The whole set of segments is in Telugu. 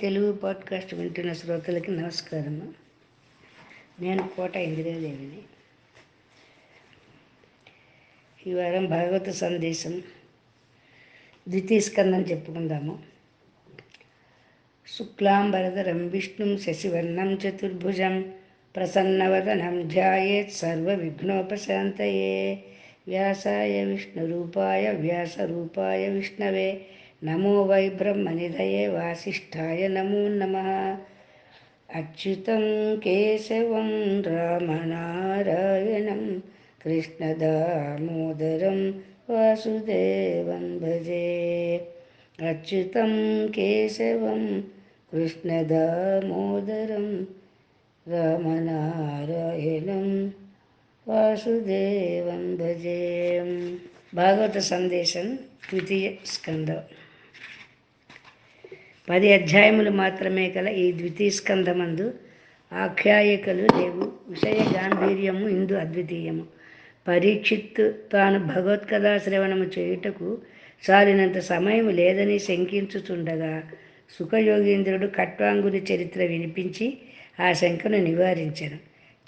తెలుగు పాడ్కాస్ట్ వింటున్న శ్రోతలకి నమస్కారం. నేను కోట ఇందిరాదేవిని. ఈ వారం భాగవత సందేశం ద్వితీయ స్కందం చెప్పుకుందాము. శుక్లాంబరధరం విష్ణుం శశివర్ణం చతుర్భుజం ప్రసన్నవదనం ధ్యాయేత్ సర్వవిఘ్నోపశాంతయే. వ్యాసాయ విష్ణురూపాయ వ్యాసరూపాయ విష్ణవే. నమో వై బ్రహ్మనిధయే వాసిష్ఠాయ నమో నమ. అచ్యుతం కేశవం రామనారాయణం కృష్ణదామోదరం వాసుదేవం భజే. అచ్యుతం కేశవం కృష్ణదామోదరం రామనారాయణం వాసుదేవం భజే. భాగవత సందేశం ద్వితీయ స్కందం. పది అధ్యాయములు మాత్రమే కల ఈ ద్వితీయ స్కంధమందు ఆఖ్యాయికలు లేవు. విషయ గాంభీర్యము ఇందు అద్వితీయము. పరీక్షిత్ తాను భగవత్కథా శ్రవణము చేయుటకు చాలినంత సమయం లేదని శంకించుచుండగా సుఖయోగీంద్రుడు కట్వాంగుని చరిత్ర వినిపించి ఆ శంకను నివారించను.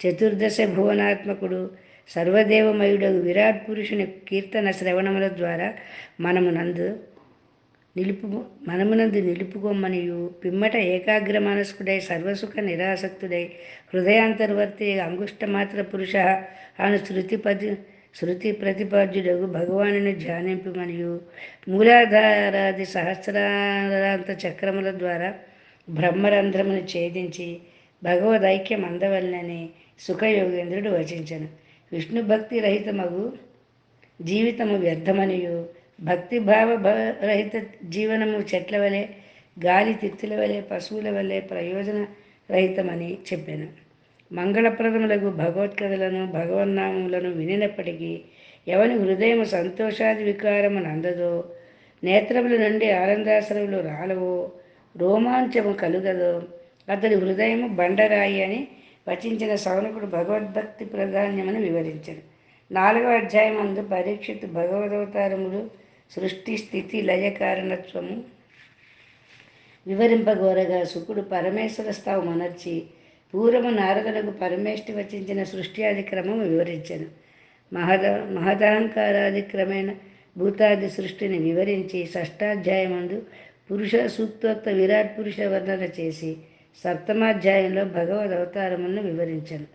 చతుర్దశ భువనాత్మకుడు సర్వదేవమయుడు విరాట్ పురుషుని కీర్తన శ్రవణముల ద్వారా మనము నందు నిలుపు మనమునందు నిలుపుకోమనియు పిమ్మట ఏకాగ్ర మనస్కుడై సర్వసుఖ నిరాసక్తుడై హృదయాంతర్వర్తి అంగుష్టమాత్ర పురుష అను శృతి పది శృతి ప్రతిపాద్యుడగు భగవానుని ధ్యానింపమనియు మూలాధారాది సహస్రాంత చక్రముల ద్వారా బ్రహ్మరంధ్రమును ఛేదించి భగవదైక్యం అందవలనని సుఖయోగేంద్రుడు వచించను. విష్ణు భక్తి రహితమగు జీవితము వ్యర్థమనియు భక్తిభావ రహిత జీవనము చెట్ల వలె గాలి తిత్తుల వలె పశువుల వలె ప్రయోజన రహితమని చెప్పాను. మంగళప్రదములకు భగవత్కథలను భగవన్నామములను వినినప్పటికీ ఎవని హృదయం సంతోషాది వికారము నందదో నేత్రముల నుండి ఆనందాశ్రములు రాలవో రోమాంచము కలుగదో అతడి హృదయము బండరాయి అని వచించిన సౌనకుడు భగవద్భక్తి ప్రాధాన్యమని వివరించాడు. నాలుగవ అధ్యాయం అందు పరీక్షిత్ భగవదవతారములు సృష్టి స్థితి లయ కారణత్వము. వివరింపగోరగా శుకుడు పరమేశ్వర స్థావు మనర్చి పూర్వము నారదులకు పరమేష్టి వచించిన సృష్టి ఆది క్రమము వివరించను. మహద మహదాహంకారాది క్రమేణ భూతాది సృష్టిని వివరించి షష్టాధ్యాయమందు పురుష సూక్తోక్త విరాట్ పురుష వర్ణన చేసి సప్తమాధ్యాయంలో భగవద్ అవతారమును వివరించను.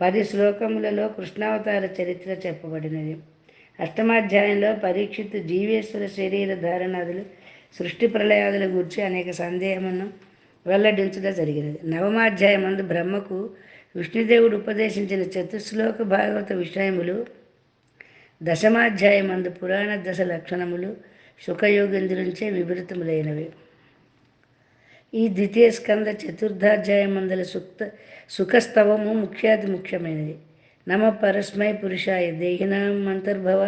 పది శ్లోకములలో కృష్ణావతార చరిత్ర చెప్పబడినది. అష్టమాధ్యాయంలో పరీక్షిత్ జీవేశ్వర శరీర ధారణాదులు సృష్టి ప్రళయాదుల గురించి అనేక సందేహమును వెల్లడించడం జరిగినది. నవమాధ్యాయమందు బ్రహ్మకు విష్ణుదేవుడు ఉపదేశించిన చతుశ్లోక భాగవత విషయములు దశమాధ్యాయమందు పురాణ దశ లక్షణములు సుఖయోగేంద్రుంచే విభరితములైనవి ఈ ద్వితీయ స్కంద చతుర్థాధ్యాయమందల సుక్త సుఖస్తవము ముఖ్యాతి ముఖ్యమైనది. నమ పరస్మై పురుషాయ దేహినాం అంతర్భవ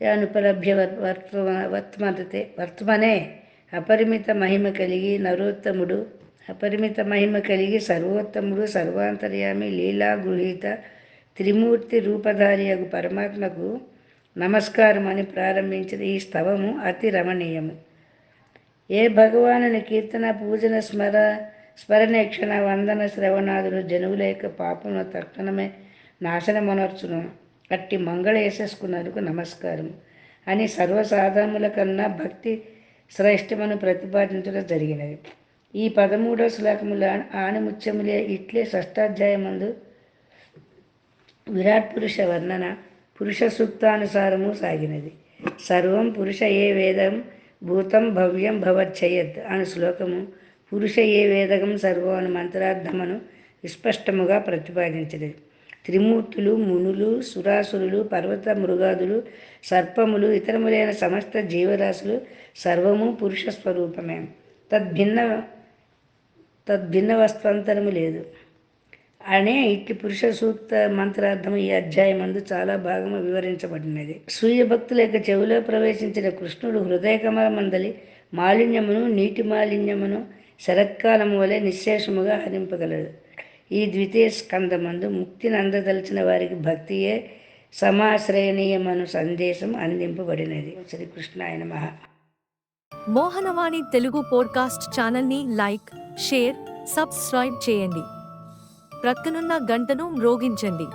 అనుపలభ్య వర్తమ వర్తమతే వర్తమనే అపరిమిత మహిమ కలిగి నరోత్తముడు. అపరిమిత మహిమ కలిగి సర్వోత్తముడు సర్వాంతర్యామి లీలా గృహీత త్రిమూర్తి రూపధారియగు పరమాత్మకు నమస్కారం అని ప్రారంభించిన ఈ స్తవము అతి రమణీయము. ఏ భగవానుని కీర్తన పూజన స్మర స్మరణేక్షణ వందన శ్రవణాదులు జనువుల యొక్క పాపమును తక్షణమే నాశనమనర్చును. అట్టి మంగళ నమస్కారం. అని సర్వసాధారముల కన్నా భక్తి శ్రేష్టమను ప్రతిపాదించడం జరిగినది. ఈ పదమూడవ శ్లోకముల ఆణిముత్యములే ఇట్లే షష్టాధ్యాయమందు విరాట్ పురుష వర్ణన పురుష సూక్తానుసారము సాగినది. సర్వం పురుష ఏ వేదం భూతం భవ్యం భవచ్చయత్ అని శ్లోకము పురుష ఏ వేదకం సర్వం అను మంత్రార్థమును విస్పష్టముగా ప్రతిపాదించినది. త్రిమూర్తులు మునులు సురాసురులు పర్వత మృగాదులు సర్పములు ఇతరములైన సమస్త జీవరాశులు సర్వము పురుష స్వరూపమే. తద్భిన్న తద్భిన్న వస్త్వంతరము లేదు. అనే ఇట్టి పురుష సూక్త మంత్రార్థం ఈ అధ్యాయమందు చాలా భాగము వివరించబడినది. సూర్య భక్తుల యొక్క చెవిలో ప్రవేశించిన కృష్ణుడు హృదయ కమలమందలి మాలిన్యమును నీటి మాలిన్యమును శరత్కాలము వలె నిశ్శేషముగా హరింపగలడు. ఈ ద్వితీయ స్కందమందు ముక్తిని అందదలిచిన వారికి భక్తియే సమాశ్రయణీయమను సందేశం అందింపబడినది. శ్రీకృష్ణ ఆయన మహా మోహనవాణి తెలుగు పోడ్కాస్ట్ ఛానల్ని లైక్ షేర్ సబ్స్క్రైబ్ చేయండి. ప్రక్కనున్న గంటను మ్రోగించండి.